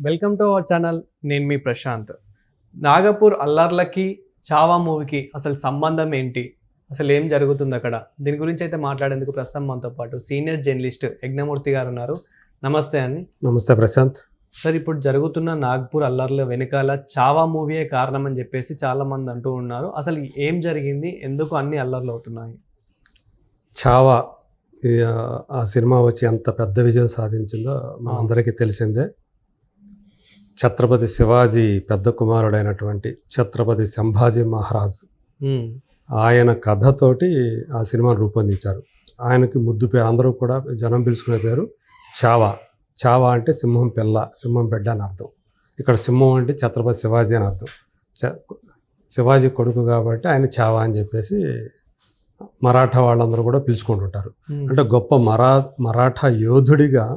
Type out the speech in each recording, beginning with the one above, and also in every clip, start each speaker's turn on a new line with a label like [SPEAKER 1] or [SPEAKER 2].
[SPEAKER 1] Welcome to our channel నేను మీ ప్రశాంత్. నాగపూర్ అల్లర్లకి చావా మూవీకి అసలు సంబంధం ఏంటి? అసలు ఏం జరుగుతుంది అక్కడ? దీని గురించి అయితే మాట్లాడేందుకు ప్రస్తుతం మనతో పాటు సీనియర్ జర్నలిస్ట్ యజ్ఞమూర్తి గారు ఉన్నారు. నమస్తే అండి.
[SPEAKER 2] నమస్తే ప్రశాంత్.
[SPEAKER 1] సార్ ఇప్పుడు జరుగుతున్న నాగ్పూర్ అల్లర్ల వెనకాల చావా మూవీయే కారణం అని చెప్పేసి చాలా మంది అంటూ ఉన్నారు. అసలు ఏం జరిగింది? ఎందుకు అన్ని అల్లర్లు అవుతున్నాయి?
[SPEAKER 2] చావా ఆ సినిమా వచ్చి ఎంత పెద్ద విజయం సాధించిందో మనందరికీ తెలిసిందే. ఛత్రపతి శివాజీ పెద్ద కుమారుడైనటువంటి ఛత్రపతి సంభాజీ మహారాజ్. ఆయన కథతోటి ఆ సినిమాను రూపొందించారు. ఆయనకి ముద్దు పేరు అందరూ కూడా జనం పిలుచుకునే పేరు చావా. చావా అంటే సింహం పిల్ల సింహం బిడ్డ అని అర్థం. ఇక్కడ సింహం అంటే ఛత్రపతి శివాజీ అని అర్థం. శివాజీ కొడుకు కాబట్టి ఆయన చావా అని చెప్పేసి మరాఠా వాళ్ళందరూ కూడా పిలుచుకుంటుంటారు. అంటే గొప్ప మరా మరాఠా యోధుడిగా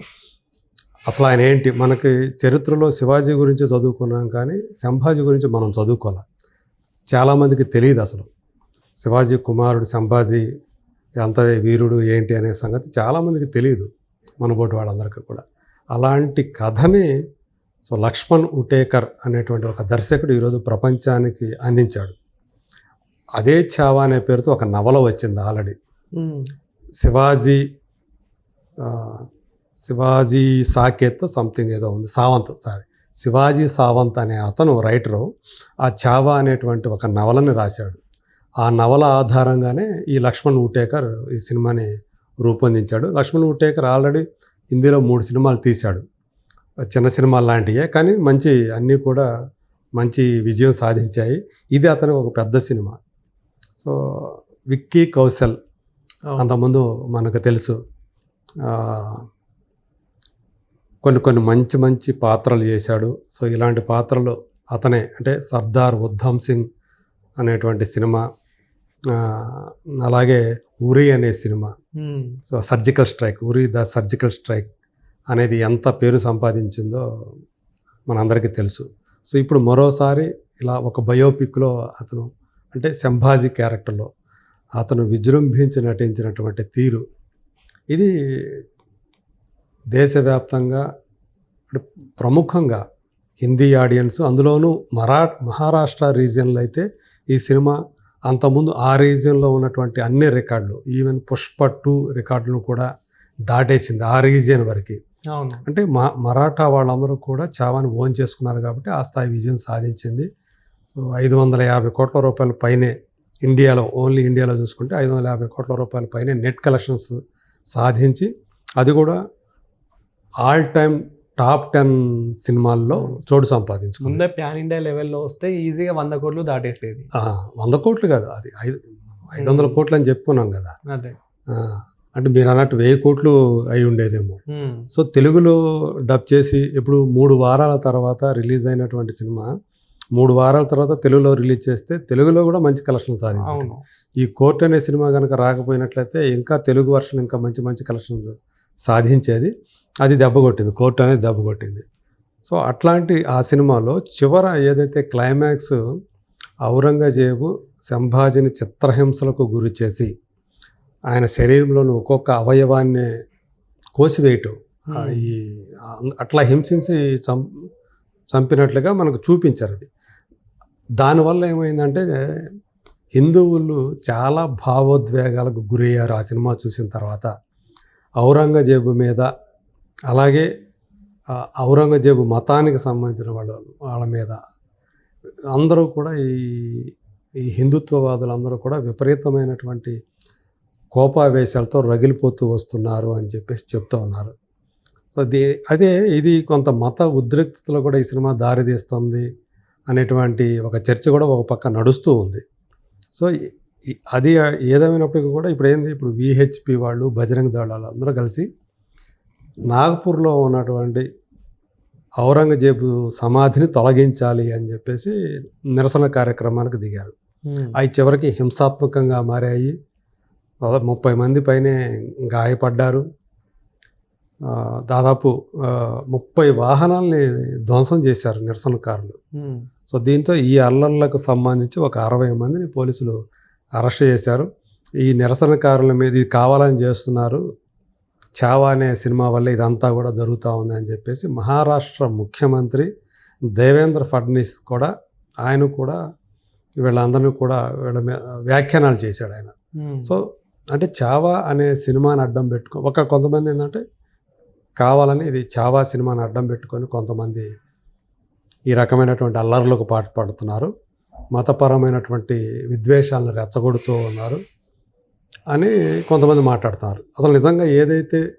[SPEAKER 2] అసలు ఆయన ఏంటి? మనకి చరిత్రలో శివాజీ గురించి చదువుకున్నాం కానీ సంభాజీ గురించి మనం చదువుకోవాలి? చాలామందికి తెలియదు అసలు. శివాజీ కుమారుడు సంభాజీ ఎంత వీరుడు ఏంటి అనే సంగతి చాలామందికి తెలియదు మనబోటి వాళ్ళందరికీ కూడా. అలాంటి కథని సో లక్ష్మణ్ ఉటేకర్ అనేటువంటి ఒక దర్శకుడు ఈరోజు ప్రపంచానికి అందించాడు. అదే చావా అనే పేరుతో ఒక నవల వచ్చింది ఆల్రెడీ. శివాజీ శివాజీ సాకేత్ సంథింగ్ ఏదో ఉంది. సావంత్ సారీ శివాజీ సావంత్ అనే అతను రైటరు ఆ చావా అనేటువంటి ఒక నవలని రాశాడు. ఆ నవల ఆధారంగానే ఈ లక్ష్మణ్ ఉటేకర్ ఈ సినిమాని రూపొందించాడు. లక్ష్మణ్ ఉటేకర్ ఆల్రెడీ హిందీలో మూడు సినిమాలు తీశాడు. చిన్న సినిమాలు లాంటివే కానీ మంచి అన్నీ కూడా మంచి విజయం సాధించాయి. ఇది అతనికి ఒక పెద్ద సినిమా. సో విక్కీ కౌశల్. అంతకుముందు మనకు తెలుసు. కొన్ని కొన్ని మంచి మంచి పాత్రలు చేశాడు. సో ఇలాంటి పాత్రలు అతనే అంటే సర్దార్ ఉద్ధమ్ సింగ్ అనేటువంటి సినిమా అలాగే ఉరి అనే cinema. So surgical strike Uri the surgical strike అనేది ఎంత పేరు సంపాదించిందో మనందరికీ తెలుసు. సో ఇప్పుడు మరోసారి ఇలా ఒక బయోపిక్లో అతను అంటే సంభాజీ క్యారెక్టర్లో అతను విజృంభించి నటించినటువంటి తీరు ఇది దేశవ్యాప్తంగా ప్రముఖంగా హిందీ ఆడియన్స్ అందులోనూ మరా మహారాష్ట్ర రీజియన్లో అయితే ఈ సినిమా అంతకుముందు ఆ రీజియన్లో ఉన్నటువంటి అన్ని రికార్డులు ఈవెన్ పుష్ప టూ రికార్డులను కూడా దాటేసింది ఆ రీజియన్ వరకు. అంటే మా మరాఠా వాళ్ళందరూ కూడా చావాని ఓన్ చేసుకున్నారు కాబట్టి ఆ స్థాయి విజయం సాధించింది. సో ఐదు వందల యాభై కోట్ల రూపాయల పైనే ఇండియాలో ఓన్లీ ఇండియాలో చూసుకుంటే ఐదు వందల యాభై కోట్ల రూపాయల పైనే నెట్ కలెక్షన్స్ సాధించి అది కూడా ఆల్ టైమ్ టాప్ టెన్ సినిమాల్లో చోటు సంపాదించుకుంది.
[SPEAKER 1] ముందే ప్యాన్ ఇండియా లెవెల్లో వస్తే ఈజీగా వంద కోట్లు దాటేసేది.
[SPEAKER 2] వంద కోట్లు కాదు అది ఐదు ఐదు వందల కోట్లు అని చెప్పుకున్నాం కదా.
[SPEAKER 1] అదే.
[SPEAKER 2] అంటే మీరు అన్నట్టు వెయ్యి కోట్లు అయి ఉండేదేమో. సో తెలుగులో డబ్ చేసి ఇప్పుడు మూడు వారాల తర్వాత రిలీజ్ అయినటువంటి సినిమా మూడు వారాల తర్వాత తెలుగులో రిలీజ్ చేస్తే తెలుగులో కూడా మంచి కలెక్షన్ సాధించింది. ఈ కోర్ట్ అనే సినిమా కనుక రాకపోయినట్లయితే ఇంకా తెలుగు వర్షన్ ఇంకా మంచి మంచి కలెక్షన్ సాధించేది. అది దెబ్బ కొట్టింది కోర్ట్ అనేది దెబ్బ కొట్టింది. సో అట్లాంటి ఆ సినిమాలో చివర ఏదైతే క్లైమాక్స్ ఔరంగజేబు సంభాజిని చిత్రహింసలకు గురి చేసి ఆయన శరీరంలోని ఒక్కొక్క అవయవాన్ని కోసివేయటం ఆ, ఈ అట్లా హింసించి చం చంపినట్లుగా మనకు చూపించారు అది. దానివల్ల ఏమైందంటే హిందువులు చాలా భావోద్వేగాలకు గురయ్యారు ఆ సినిమా చూసిన తర్వాత. ఔరంగజేబు మీద అలాగే ఔరంగజేబు మతానికి సంబంధించిన వాళ్ళు వాళ్ళ మీద అందరూ కూడా ఈ ఈ హిందుత్వవాదులందరూ కూడా విపరీతమైనటువంటి కోపావేశాలతో రగిలిపోతూ వస్తున్నారు అని చెప్పేసి చెప్తూ ఉన్నారు. సో ది అదే ఇది కొంత మత ఉద్రిక్తతలో కూడా ఈ సినిమా దారితీస్తుంది అనేటువంటి ఒక చర్చ కూడా ఒక పక్క నడుస్తూ ఉంది. సో అది ఏదేమైనప్పటికీ కూడా ఇప్పుడు ఏంది ఇప్పుడు విహెచ్పి వాళ్ళు బజరంగ దళాలు అందరూ కలిసి నాగపూర్లో ఉన్నటువంటి ఔరంగజేబు సమాధిని తొలగించాలి అని చెప్పేసి నిరసన కార్యక్రమానికి దిగారు. అవి చివరికి హింసాత్మకంగా మారాయి. ముప్పై మంది పైనే గాయపడ్డారు. దాదాపు ముప్పై వాహనాల్ని ధ్వంసం చేశారు నిరసనకారులు. సో దీంతో ఈ అల్లర్లకు సంబంధించి ఒక అరవై మందిని పోలీసులు అరెస్ట్ చేశారు. ఈ నిరసనకారుల మీద ఇది కావాలని చేస్తున్నారు. చావా అనే సినిమా వల్ల ఇదంతా కూడా జరుగుతూ ఉంది అని చెప్పేసి మహారాష్ట్ర ముఖ్యమంత్రి దేవేంద్ర ఫడ్నీస్ కూడా ఆయన కూడా వీళ్ళందరినీ కూడా వీళ్ళ వ్యాఖ్యానాలు చేశాడు ఆయన.
[SPEAKER 1] మ్మ్.
[SPEAKER 2] సో అంటే చావా అనే సినిమాని అడ్డం పెట్టుకో ఒక కొంతమంది ఏంటంటే కావాలని ఇది చావా సినిమాని అడ్డం పెట్టుకొని కొంతమంది ఈ రకమైనటువంటి అల్లర్లకు పాటు పడుతున్నారు. మతపరమైనటువంటి విద్వేషాలను రెచ్చగొడుతూ ఉన్నారు. అని కొంతమంది మాట్లాడుతున్నారు అసలు నిజంగా ఏదైతే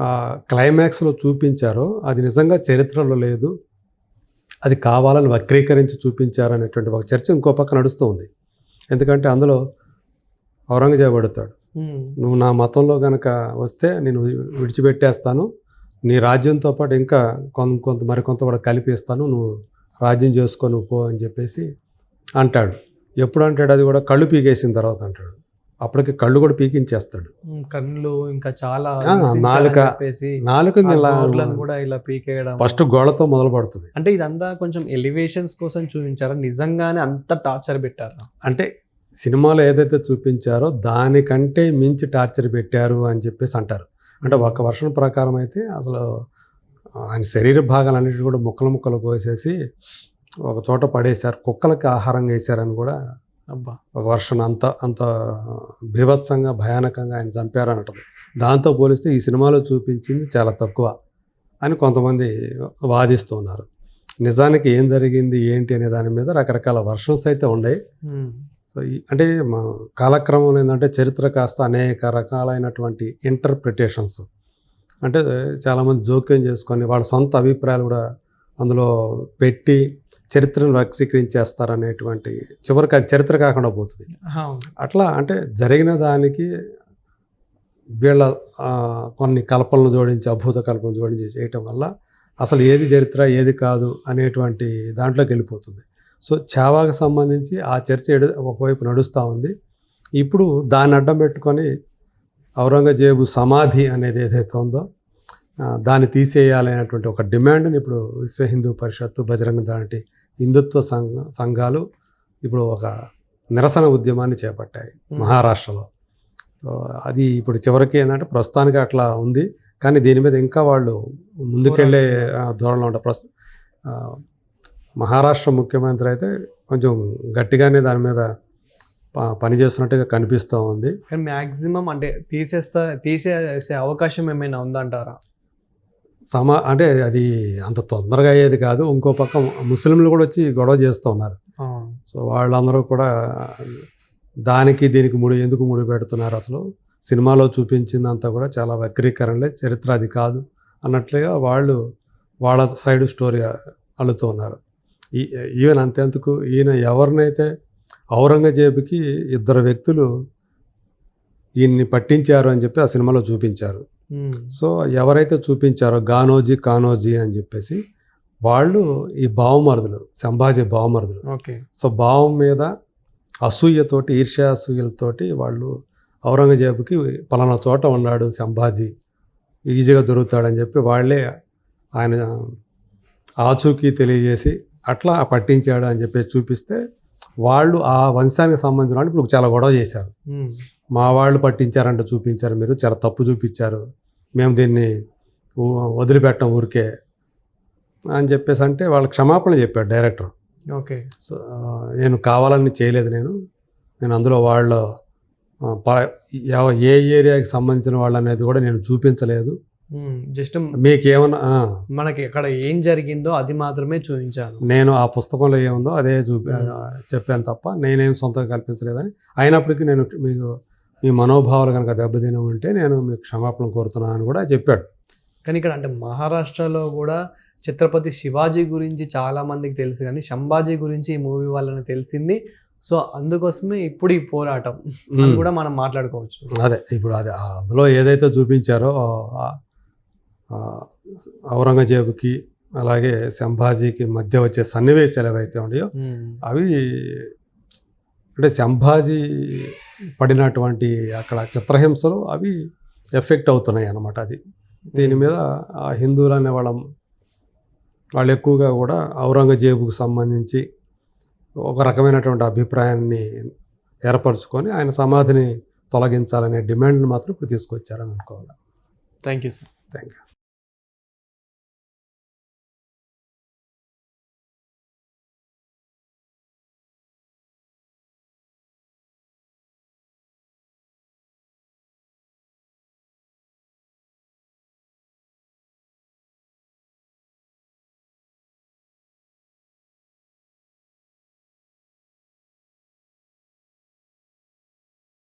[SPEAKER 2] ఆ, క్లైమాక్స్లో చూపించారో అది నిజంగా చరిత్రలో లేదు. అది కావాలని వక్రీకరించి చూపించారు అనేటువంటి ఒక చర్చ ఇంకో పక్క నడుస్తూ ఉంది. ఎందుకంటే అందులో ఔరంగజేబు అడుగుతాడు. నువ్వు నా మతంలో కనుక వస్తే నేను విడిచిపెట్టేస్తాను. నీ రాజ్యంతో పాటు ఇంకా కొంత కొంత మరికొంత కూడా కలిపిస్తాను. నువ్వు రాజ్యం చేసుకొని పో అని చెప్పేసి అంటాడు. ఎప్పుడు అంటాడు? అది కూడా కళ్ళు పీకేసిన తర్వాత అంటాడు. అప్పటికి కళ్ళు కూడా పీకించేస్తాడు.
[SPEAKER 1] కళ్ళు ఇంకా చాలా
[SPEAKER 2] నాలుక. నాలుక
[SPEAKER 1] కూడా ఇలా పీకేయడం.
[SPEAKER 2] ఫస్ట్ గోడతో మొదలు పడుతుంది
[SPEAKER 1] అంటే ఇదంతా కొంచెం ఎలివేషన్స్ కోసం చూపించారా? నిజంగానే అంత టార్చర్ పెట్టారా?
[SPEAKER 2] అంటే సినిమాలో ఏదైతే చూపించారో దానికంటే మించి టార్చర్ పెట్టారు అని చెప్పేసి అంటారు. అంటే ఒక వర్షం ప్రకారం అయితే అసలు ఆయన శరీర భాగాలన్నిటి కూడా ముక్కలు ముక్కలు కోసేసి ఒక చోట పడేశారు. కుక్కలకి ఆహారంగా వేశారని కూడా ఒక వర్షం అంత అంత బీభత్సంగా భయానకంగా ఆయన చంపారని అంటది దాంతో పోలిస్తే ఈ సినిమాలో చూపించింది చాలా తక్కువ అని కొంతమంది వాదిస్తున్నారు నిజానికి ఏం జరిగింది ఏంటి అనే దాని మీద రకరకాల వర్షన్స్ అయితే ఉన్నాయి
[SPEAKER 1] మ్మ్.
[SPEAKER 2] సో అంటే మన కాలక్రమంలో ఏంటంటే చరిత్ర కాస్త అనేక రకాలైనటువంటి ఇంటర్ప్రిటేషన్స్ అంటే చాలామంది జోక్యం చేసుకొని వాళ్ళ సొంత అభిప్రాయాలు కూడా అందులో పెట్టి చరిత్రను వక్రీకరించేస్తారనేటువంటి చివరికి అది చరిత్ర కాకుండా పోతుంది. అట్లా అంటే జరిగిన దానికి వీళ్ళ కొన్ని కల్పనలు జోడించి అద్భుత కల్పనలు జోడించి చేయటం వల్ల అసలు ఏది చరిత్ర ఏది కాదు అనేటువంటి దాంట్లోకి వెళ్ళిపోతుంది. సో చావాకు సంబంధించి ఆ చర్చ ఎడు- ఒకవైపు నడుస్తూ ఉంది. ఇప్పుడు దాన్ని అడ్డం పెట్టుకొని ఔరంగజేబు సమాధి అనేది ఏదైతే ఉందో దాన్ని తీసేయాలనేటువంటి ఒక డిమాండ్ని ఇప్పుడు విశ్వ హిందూ పరిషత్తు బజరంగ లాంటి హిందుత్వ సంఘ సంఘాలు ఇప్పుడు ఒక నిరసన ఉద్యమాన్ని చేపట్టాయి మహారాష్ట్రలో. అది ఇప్పుడు చివరికి ఏంటంటే ప్రస్తుతానికి అట్లా ఉంది. కానీ దీని మీద ఇంకా వాళ్ళు ముందుకెళ్ళే ధోరణిలో ఉంటారు. ప్రస్తు మహారాష్ట్ర ముఖ్యమంత్రి అయితే కొంచెం గట్టిగానే దాని మీద ప- పనిచేస్తున్నట్టుగా కనిపిస్తూ ఉంది.
[SPEAKER 1] కానీ మ్యాక్సిమం అంటే తీసేస్తా తీసేసే అవకాశం ఏమైనా ఉందంటారా?
[SPEAKER 2] సమా అంటే అది అంత తొందరగా అయ్యేది కాదు ఇంకో పక్క ముస్లింలు కూడా వచ్చి గొడవ చేస్తూ ఉన్నారు
[SPEAKER 1] ఆ.
[SPEAKER 2] సో వాళ్ళందరూ కూడా దానికి దీనికి ముడి ఎందుకు ముడి పెడుతున్నారు అసలు సినిమాలో చూపించిందంతా కూడా చాలా వక్రీకరణలే చరిత్ర అది కాదు అన్నట్లుగా వాళ్ళు వాళ్ళ సైడ్ స్టోరీ అల్లుతూ ఉన్నారు ఈ ఈవెన్ అంతెందుకు ఈయన ఎవరినైతే ఔరంగజేబుకి ఇద్దరు వ్యక్తులు ఈయన్ని పట్టించారు అని చెప్పి ఆ సినిమాలో చూపించారు. సో ఎవరైతే చూపించారో గానోజీ కానోజీ అని చెప్పేసి వాళ్ళు ఈ బావమరుదులు సంభాజీ బావమరుదులు.
[SPEAKER 1] ఓకే
[SPEAKER 2] సో భావం మీద అసూయతోటి ఈర్ష్య అసూయలతోటి వాళ్ళు ఔరంగజేబుకి పలానా చోట ఉన్నాడు సంభాజీ ఈజీగా దొరుకుతాడని చెప్పి వాళ్ళే ఆయన ఆచూకీ తెలియజేసి అట్లా పట్టించాడు అని చెప్పేసి చూపిస్తే వాళ్ళు ఆ వంశానికి సంబంధించిన వాళ్ళు ఇప్పుడు చాలా గొడవ చేశారు.
[SPEAKER 1] మ్మ్.
[SPEAKER 2] మా వాళ్ళు పట్టించారంట చూపించారు మీరు చాలా తప్పు చూపించారు. మేము దీన్ని వదిలిపెట్టం ఊరికే అని చెప్పేసి అంటే వాళ్ళు క్షమాపణ చెప్పాడు డైరెక్టర్.
[SPEAKER 1] ఓకే.
[SPEAKER 2] సో నేను కావాలని చేయలేదు నేను. నేను అందులో వాళ్ళ ఏ ఏరియాకి సంబంధించిన వాళ్ళు అనేది కూడా నేను చూపించలేదు.
[SPEAKER 1] జస్ట్
[SPEAKER 2] మీకేమన్నా ఆ,
[SPEAKER 1] మనకి అక్కడ ఏం జరిగిందో అది మాత్రమే చూపించాను.
[SPEAKER 2] నేను ఆ పుస్తకంలో ఏముందో అదే చూపి చెప్పాను తప్ప నేనేం సొంతంగా కల్పించలేదని. అయినప్పటికీ నేను మీకు మీ మనోభావాలు కనుక దెబ్బతిని ఉంటే నేను మీకు క్షమాపణ కోరుతున్నాను అని కూడా చెప్పాడు.
[SPEAKER 1] కానీ ఇక్కడ అంటే మహారాష్ట్రలో కూడా ఛత్రపతి శివాజీ గురించి చాలా మందికి తెలుసు కానీ సంభాజీ గురించి ఈ మూవీ వాళ్ళని తెలిసింది. సో అందుకోసమే ఇప్పుడు ఈ పోరాటం కూడా మనం మాట్లాడుకోవచ్చు.
[SPEAKER 2] అదే ఇప్పుడు అదే అందులో ఏదైతే చూపించారో ఔరంగజేబుకి అలాగే సంభాజీకి మధ్య వచ్చే సన్నివేశాలు ఏవైతే ఉన్నాయో. అవి అంటే సంభాజీ పడినటువంటి అక్కడ చిత్రహింసలు అవి ఎఫెక్ట్ అవుతున్నాయి అన్నమాట అది. దీని మీద ఆ హిందువులు అనే వాళ్ళ వాళ్ళు ఎక్కువగా కూడా ఔరంగజేబుకు సంబంధించి ఒక రకమైనటువంటి అభిప్రాయాన్ని ఏర్పరచుకొని ఆయన సమాధిని తొలగించాలనే డిమాండ్ని మాత్రం ఇప్పుడు తీసుకొచ్చారని అనుకోవాలి.
[SPEAKER 1] Thank you sir.
[SPEAKER 2] Thank you